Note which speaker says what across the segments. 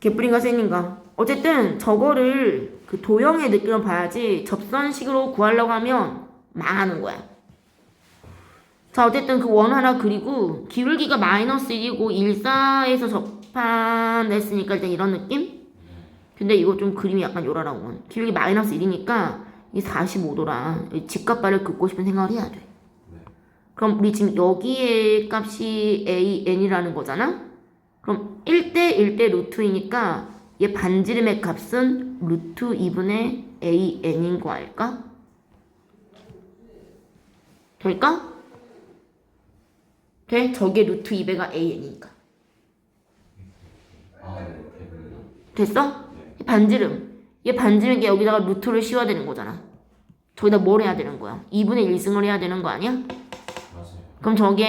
Speaker 1: 개뿔인가 쌩인가 어쨌든 저거를 그 도형의 느낌을 봐야지 접선식으로 구하려고 하면 망하는 거야. 자 어쨌든 그 원 하나 그리고 기울기가 마이너스 1이고 1사에서 접한했으니까 일단 이런 느낌? 근데 이거 좀 그림이 약간 요란하고 기울기 마이너스 1이니까 이 45도라. 집값발을 긋고 싶은 생각을 해야 돼. 그럼 우리 지금 여기에 값이 a n이라는 거잖아? 그럼 1대 1대 루트이니까 얘 반지름의 값은 루트 2분의 a n인 거 알까? 될까? 돼? 저게 루트 2배가 a n이니까
Speaker 2: 아, 네.
Speaker 1: 됐어? 얘 반지름 얘 반지름이 여기다가 루트를 씌워야 되는 거잖아 저기다 뭘 해야 되는 거야? 2분의 1승을 해야 되는 거 아니야? 그럼 저게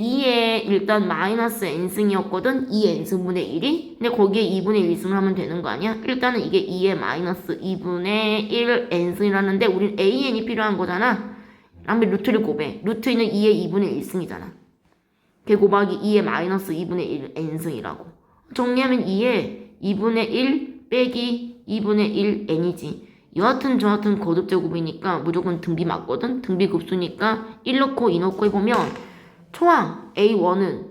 Speaker 1: 2의 일단 마이너스 n승이었거든? 2 n승분의 1이? 근데 거기에 2분의 1승을 하면 되는 거 아니야? 일단은 이게 2의 마이너스 2분의 1 n승이라는데 우린 an이 필요한 거잖아. 그다음에 루트를 곱해. 루트는 2의 2분의 1승이잖아. 그 곱하기 2의 마이너스 2분의 1 n승이라고. 정리하면 2의 2분의 1 빼기 2분의 1 n이지 여하튼 저하튼 거듭 제곱이니까 무조건 등비 맞거든? 등비 급수니까 1 넣고 2 넣고 해보면 초항 A1은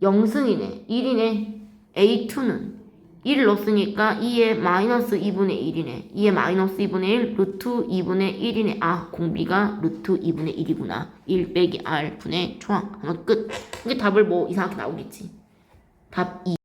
Speaker 1: 0승이네. 1이네. A2는 1을 넣었으니까 2의 마이너스 2분의 1이네. 2의 마이너스 2분의 1 루트 2분의 1이네. 아 공비가 루트 2분의 1이구나. 1 빼기 R 분의 초항. 하면 끝. 이게 답을 뭐 이상하게 나오겠지. 답 2.